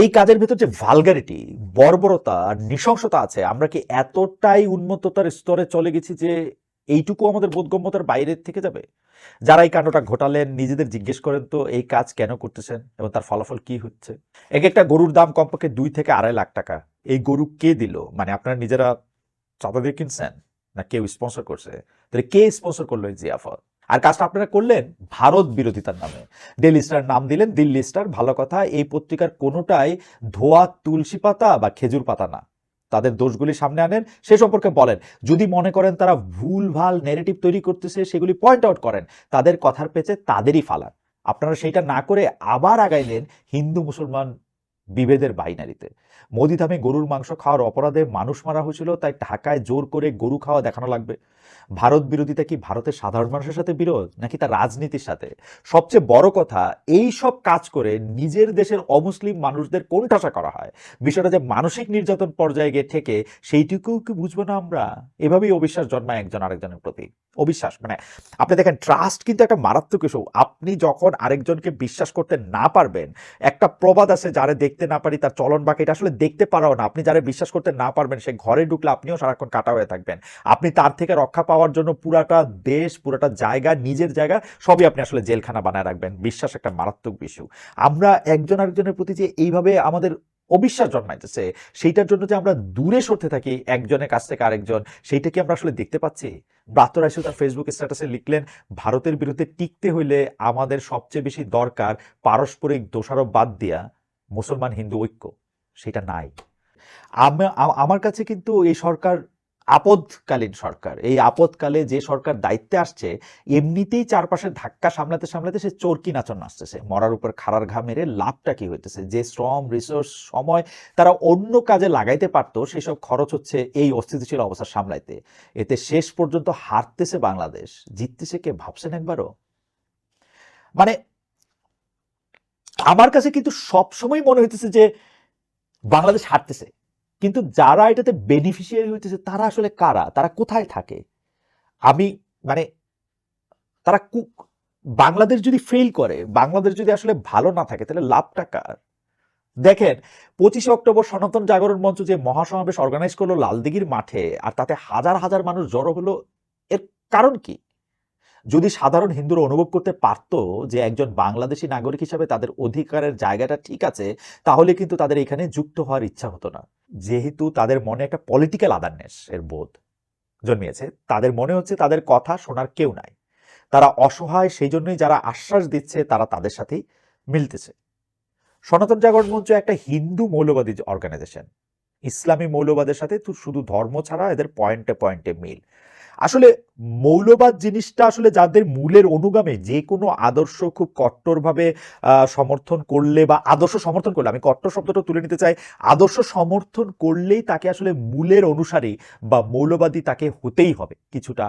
এই কাজের ভেতর যে ভালগারিটি বর্বরতা আর নৃশংসতা আছে, আমরা কি এতটাই উন্মত্ততার স্তরে চলে গেছি যে এইটুকু আমাদের বোধগম্যতার বাইরের থেকে যাবে? যারা এই কাণ্ডটা ঘটালেন, নিজেদের জিজ্ঞেস করেন তো এই কাজ কেন করতেছেন এবং তার ফলাফল কি হচ্ছে? এক একটা গরুর দাম কমপক্ষে দুই থেকে আড়াই লাখ টাকা। এই গরু কে দিল? মানে আপনারা নিজেরা চাঁদা দিয়ে কিনছেন? না কেউ স্পন্সর করছে? তাহলে কে স্পন্সর করল এই জিয়াফত? আর কাজটা আপনারা করলেন ভারত বিরোধিতার নামে। ডেলি স্টার নাম দিলেন, দিল্লি স্টার, ভালো কথা, এই পত্রিকার কোনোটাই ধোয়া, তুলসী পাতা বা খেজুর পাতা না। তাদের দোষগুলি সামনে আনেন, সে সম্পর্কে বলেন। যদি মনে করেন তারা ভুল, ভালো নেগেটিভ তৈরি করতেছে, সেগুলি পয়েন্ট আউট করেন। তাদের কথার পেছে তাদেরই ফালান। আপনারা সেইটা না করে আবার আগাইলেন হিন্দু মুসলমান বিভেদের বাইনারিতে। মোদি ধামে গরুর মাংস খাওয়ার অপরাধে মানুষ মারা হয়েছিল, তাই ঢাকায় জোর করে গরু খাওয়া দেখানো লাগবে। ভারত বিরোধিতা কি ভারতের সাধারণ মানুষের সাথে বিরোধ নাকি তার রাজনীতির সাথে? সবচেয়ে বড় কথা, এই সব কাজ করে নিজের দেশের অমুসলিম মানুষদের কোণঠাসা করা হয়। বিষয়টা যে মানসিক নির্যাতন পর্যায়ে গিয়ে থেকে সেইটুকুও কি বুঝব না আমরা? এভাবেই অবিশ্বাস জন্মায় একজন আরেকজনের প্রতি। অবিশ্বাস মানে আপনি দেখেন ট্রাস্ট কিন্তু একটা মারাত্মক ইস্যু আপনি যখন আরেকজনকে বিশ্বাস করতে না পারবেন, একটা প্রবাদ আছে যারে দেখতে না পারি, তার চলন বাকি, এটা আসলে দেখতে পারাও না। আপনি যারা বিশ্বাস করতে না পারবেন, সে ঘরে ঢুকলে আপনিও সারাক্ষণ কাটা হয়ে থাকবেন। আপনি তার থেকে রক্ষা পাওয়ার জন্য পুরাটা দেশ, পুরাটা জায়গা, নিজের জায়গা সবই আপনি আসলে জেলখানা বানায় রাখবেন। বিশ্বাস একটা মারাত্মক বিষয় আমরা একজন আরেকজনের প্রতি যে এইভাবে আমাদের অবিশ্বাস জন্মাইতেছে, সেইটার জন্য যে আমরা দূরে সরতে থাকি, একজনের কাছ থেকে আরেকজন, সেইটা কি আমরা আসলে দেখতে পাচ্ছি? ব্রাত্য রাইসু তার ফেসবুক স্ট্যাটাসে লিখলেন, ভারতের বিরুদ্ধে টিকতে হইলে আমাদের সবচেয়ে বেশি দরকার পারস্পরিক দোষারোপ বাদ দিয়া মুসলমান হিন্দু ঐক্য। সেটা নাই। আমার কাছে কিন্তু এই সরকার আপদকালীন সরকার। এই আপদকালে যে সরকার দায়িত্বে আসছে, এমনিতেই চারপাশের ধাক্কা সামলাতে সামলাতে সে চরকি নাচন আসতেছে মরার উপর খাড়ার ঘা মেরে লাভটা কি হইতেছে? যে শ্রম রিসোর্স সময় তারা অন্য কাজে লাগাইতে পারতো, সেসব খরচ হচ্ছে এই অস্থিতিশীল অবস্থা সামলাইতে। এতে শেষ পর্যন্ত হারতেছে বাংলাদেশ। জিততেছে কে ভাবছেন একবারও? মানে আমার কাছে কিন্তু সবসময় মনে হইতেছে যে বাংলাদেশ হারতেছে। কিন্তু যারা এটাতে বেনিফিশিয়ারি হইতেছে, তারা আসলে কারা? তারা কোথায় থাকে? আমি মানে তারা কুক বাংলাদেশ যদি ফেল করে, বাংলাদেশ যদি আসলে ভালো না থাকে, তাহলে লাভটা কার? দেখেন, পঁচিশে অক্টোবর সনাতন জাগরণ মঞ্চ যে মহাসমাবেশ অর্গানাইজ করল লালদিঘির মাঠে, আর তাতে হাজার হাজার মানুষ জড়ো হলো, এর কারণ কি? যদি সাধারণ হিন্দুরা অনুভব করতে পারতো যে একজন বাংলাদেশি নাগরিক হিসাবে তাদের অধিকারের জায়গাটা ঠিক আছে, তাহলে কিন্তু তাদের এখানে যুক্ত হওয়ার ইচ্ছা হতো না। যেহেতু তাদের মনে একটা পলিটিক্যাল আদারনেস এর বোধ জন্মিয়েছে, তাদের মনে হচ্ছে তাদের কথা শোনার কেউ নাই। তারা অসহায় সেই জন্যই যারা আশ্বাস দিচ্ছে, তারা তাদের সাথেই মিলতেছে। সনাতন জাগরণ মঞ্চ একটা হিন্দু মৌলবাদী অর্গানাইজেশন ইসলামী মৌলবাদের সাথে শুধু ধর্ম ছাড়া এদের পয়েন্টে পয়েন্টে মিল। আসলে মৌলবাদ জিনিসটা আসলে যাদের মূলের অনুগামে, যে কোনো আদর্শ খুব কট্টরভাবে সমর্থন করলে বা আদর্শ সমর্থন করলে, আমি কট্টর শব্দটা তুলে নিতে চাই, আদর্শ সমর্থন করলেই তাকে আসলে মূলের অনুসারী বা মৌলবাদী তাকে হতেই হবে, কিছুটা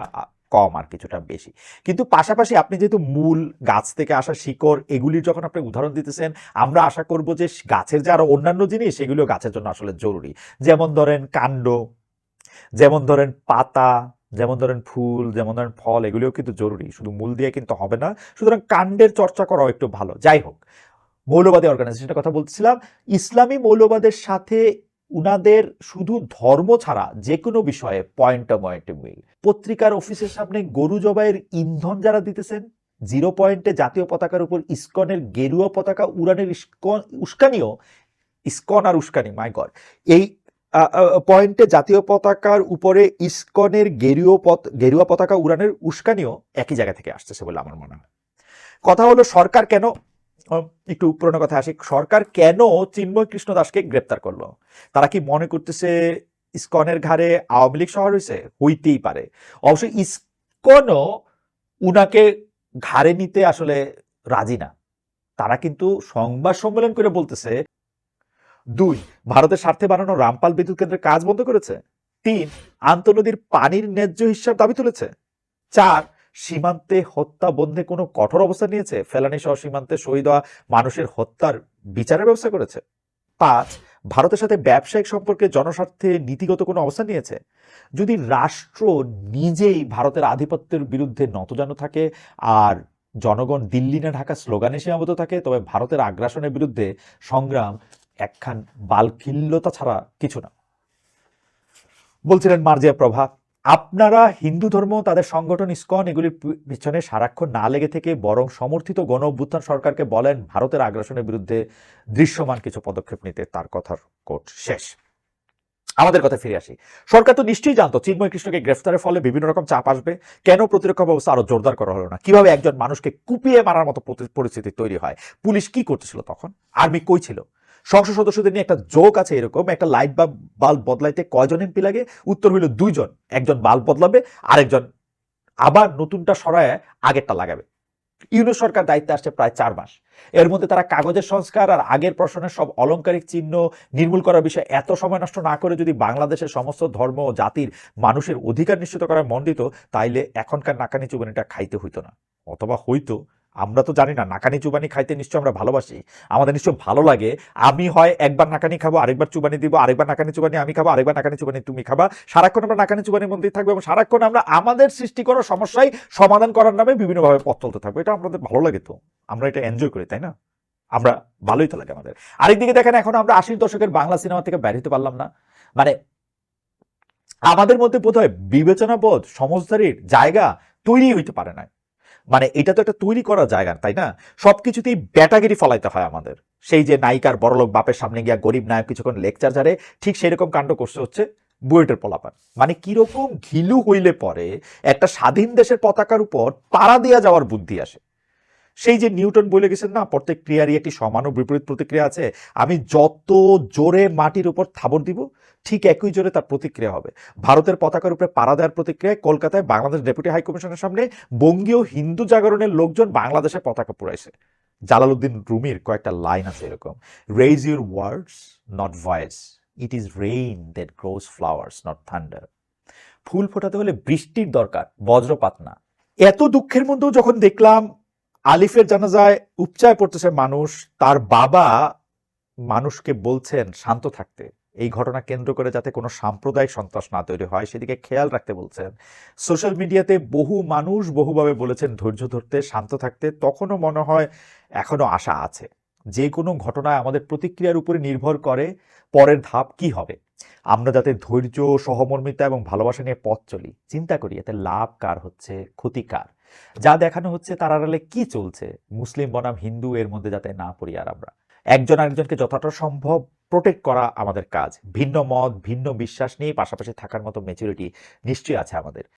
কম আর কিছুটা বেশি। কিন্তু পাশাপাশি আপনি যেহেতু মূল গাছ থেকে আসা শিকড়, এগুলির যখন আপনি উদাহরণ দিতেছেন, আমরা আশা করব যে গাছের যে আরও অন্যান্য জিনিস সেগুলো গাছের জন্য আসলে জরুরি। যেমন ধরেন কাণ্ড, যেমন ধরেন পাতা যেমন ধরেন ফুল, যেমন ধরেন ফল, এগুলিও কিন্তু জরুরি। শুধু মূল দিয়ে কিন্তু হবে না, সুতরাং কাণ্ডের চর্চা করাও একটু ভালো। যাই হোক, মৌলবাদী অর্গানাইজেশনের কথা বলছিলাম। ইসলামী মৌলবাদের সাথে উনাদের শুধু ধর্ম ছাড়া যে কোনো বিষয়ে পয়েন্ট পয়েন্টে মিল পত্রিকার অফিসের সামনে গরু জবাইয়ের ইন্ধন যারা দিতেছেন জিরো পয়েন্টে জাতীয় পতাকার উপর ইস্কনের গেরুয়া পতাকা উড়ানের ইস্কন উস্কানিও, ইস্কন আর উস্কানি মাই এই পয়েন্টে জাতীয় পতাকার উপরে ইস্কনের গেরুয় পত, গেরুয়া পতাকা উড়ানের উস্কানিও একই জায়গা থেকে আসতেছে বলে আমার মনে হয়। কথা হলো সরকার কেন একটু পুরোনো কথা আসি, সরকার কেন চিন্ময় কৃষ্ণ দাসকে গ্রেপ্তার করল? তারা কি মনে করতেছে ইস্কনের ঘাড়ে আওয়ামী লীগ শহর হয়েছে? হইতেই পারে। অবশ্য ইস্কনও উনাকে ঘাড়ে নিতে আসলে রাজি না। তারা কিন্তু সংবাদ সম্মেলন করে বলতেছে দুই, ভারতের স্বার্থে বানানো রামপাল বিদ্যুৎ কেন্দ্রের কাজ বন্ধ করেছে। তিন, আন্তনদীর পানির ন্যায্য হিসাব দাবি তুলেছে। চার, সীমান্তে হত্যা বন্ধে কোনো কঠোর অবস্থান নিয়েছে। ফেলানি সহ সীমান্তে শহীদ হওয়া মানুষের হত্যার বিচারের ব্যবস্থা করেছে। পাঁচ, ভারতের সাথে ব্যবসায়িক সম্পর্কে জনস্বার্থে নীতিগত কোনো অবস্থান নিয়েছে। যদি রাষ্ট্র নিজেই ভারতের আধিপত্যের বিরুদ্ধে নতজানু থাকে আর জনগণ দিল্লি না ঢাকা স্লোগানে সীমাবদ্ধ থাকে, তবে ভারতের আগ্রাসনের বিরুদ্ধে সংগ্রাম একখান বালখিল্যতা ছাড়া কিছু না। বলছিলেন মার্জিয়া প্রভা, আপনারা হিন্দু ধর্ম, তাদের সংগঠন, ইসকন, এগুলির পিছনে সারাক্ষণ না লেগে থেকে বরং সমর্থিত গণ অভ্যুত্থান সরকারকে বলেন, ভারতের আগ্রাসনের বিরুদ্ধে দৃশ্যমান কিছু পদক্ষেপ নিতে তার কথার কোট শেষ। আমাদের কথা ফিরে আসি। সরকার তো নিশ্চয়ই জানতো, চিন্ময় কৃষ্ণকে গ্রেফতারের ফলে বিভিন্ন রকম চাপ আসবে। কেন প্রতিরক্ষা ব্যবস্থা আরও জোরদার করা হলো না? কীভাবে একজন মানুষকে কুপিয়ে মারার মতো পরিস্থিতি তৈরি হয়? পুলিশ কি করতেছিল তখন? আর্মি কই ছিল? সংসদ সদস্যদের নিয়ে একটা জোক আছে এরকম, একটা লাইট বা বাল্ব বদলাইতে কয়জন এমপি লাগে? উত্তর হইল দুইজন। একজন বাল্ব বদলাবে, আরেকজন আবার নতুনটা সরায় আগেরটা লাগাবে। ইউনুস সরকার দায়িত্বে আসছে প্রায় চার মাস। এর মধ্যে তারা কাগজের সংস্কার আর আগের প্রশ্নের সব অলঙ্কারিক চিহ্ন নির্মূল করার বিষয়ে এত সময় নষ্ট না করে যদি বাংলাদেশের সমস্ত ধর্ম ও জাতির মানুষের অধিকার নিশ্চিত করার মন দিত তাইলে এখনকার নাকানি চুবানিটা খাইতে হইতো না। অথবা হইতো আমরা তো জানি না, নাকানি চুবানি খাইতে নিশ্চয় আমরা ভালোবাসি। আমাদের নিশ্চয় ভালো লাগে। আমি হয় একবার নাকানি খাব, আরেকবার চুবানি দিব, আরেকবার নাকানি চুবানি আমি খাব, আরেকবার নাকানি চুবানি তুমি খাবা। সারাক্ষণ আমরা নাকানি চুবানির মধ্যেই থাকব এবং সারাক্ষণ আমরা আমাদের সৃষ্টি করা সমস্যায় সমাধান করার নামে বিভিন্নভাবে পথ চলতে থাকব। এটা আমাদের ভালো লাগে তো। আমরা এটা এনজয় করি, তাই না? আমরা ভালোই তো লাগে আমাদের। আরেকদিকে দেখেন, এখন আমরা আশির দশকের বাংলা সিনেমা থেকে বের হতে পারলাম না। মানে আমাদের মধ্যে বোধহয় বিবেচনা বোধ সমজদারির জায়গা তৈরি হইতে পারে না মানে এটা তো একটা তৈরি করা জায়গা, তাই না? সব কিছুতেই ব্যাটাগিরি ফলাইতে হয় আমাদের। সেই যে নায়িকার বড়লোক বাপের সামনে গিয়া গরিব নায়ক কিছুক্ষণ লেকচার ঝাড়ে, ঠিক সেরকম কাণ্ড করছে হচ্ছে বুয়েটের পলাপান। মানে কীরকম ঘিলু হইলে পরে একটা স্বাধীন দেশের পতাকার উপর পাড়া দিয়া যাওয়ার বুদ্ধি আসে। সেই যে নিউটন বলে গেছেন না, প্রত্যেক ক্রিয়ারই একটি সমান ও বিপরীত প্রতিক্রিয়া আছে, আমি যত জোরে মাটির উপর থাবর দিব, ঠিক একই জোরে তার প্রতিক্রিয়া হবে। ভারতের পতাকার উপরে পাড়া দেওয়ার প্রতিক্রিয়ায় কলকাতায় বাংলাদেশ ডেপুটি হাইকমিশনের সামনে বঙ্গীয় হিন্দু জাগরণের লোকজন বাংলাদেশে পতাকা পুরাইছে জালালউদ্দিন রুমির কয়েকটা লাইন আছে এরকম raise your words not voice it is rain that grows flowers not thunder ফুল ফোটাতে হলে বৃষ্টির দরকার, বজ্রপাত না। এত দুঃখের মধ্যেও যখন দেখলাম আলিফের জানাজায় উপচায় পড়তেছে মানুষ, তার বাবা মানুষকে বলছেন শান্ত থাকতে। এই ঘটনা কেন্দ্র করে যাতে কোনো সাম্প্রদায়িক সন্ত্রাস না তৈরি হয়, সেদিকে খেয়াল রাখতে বলছেন। সোশ্যাল মিডিয়াতে বহু মানুষ বহুভাবে বলেছেন ধৈর্য ধরতে, শান্ত থাকতে, তখনও মনে হয় এখনও আশা আছে। যে কোনো ঘটনায় আমাদের প্রতিক্রিয়ার উপরে নির্ভর করে পরের ধাপ কি হবে। আমরা যাতে ধৈর্য, সহমর্মিতা এবং ভালোবাসা নিয়ে পথ চলি। চিন্তা করি, এতে লাভ কার হচ্ছে, ক্ষতি কার? যা দেখানো হচ্ছে তার আড়ালে কি চলছে? মুসলিম বনাম হিন্দু এর মধ্যে যাতে না পড়ি আর আমরা। একজন আরেকজনকে যতটা সম্ভব প্রোটেক্ট করা আমাদের কাজ। ভিন্ন মত, ভিন্ন বিশ্বাস নিয়ে পাশাপাশি থাকার মতো মেচুরিটি নিশ্চয়ই আছে আমাদের।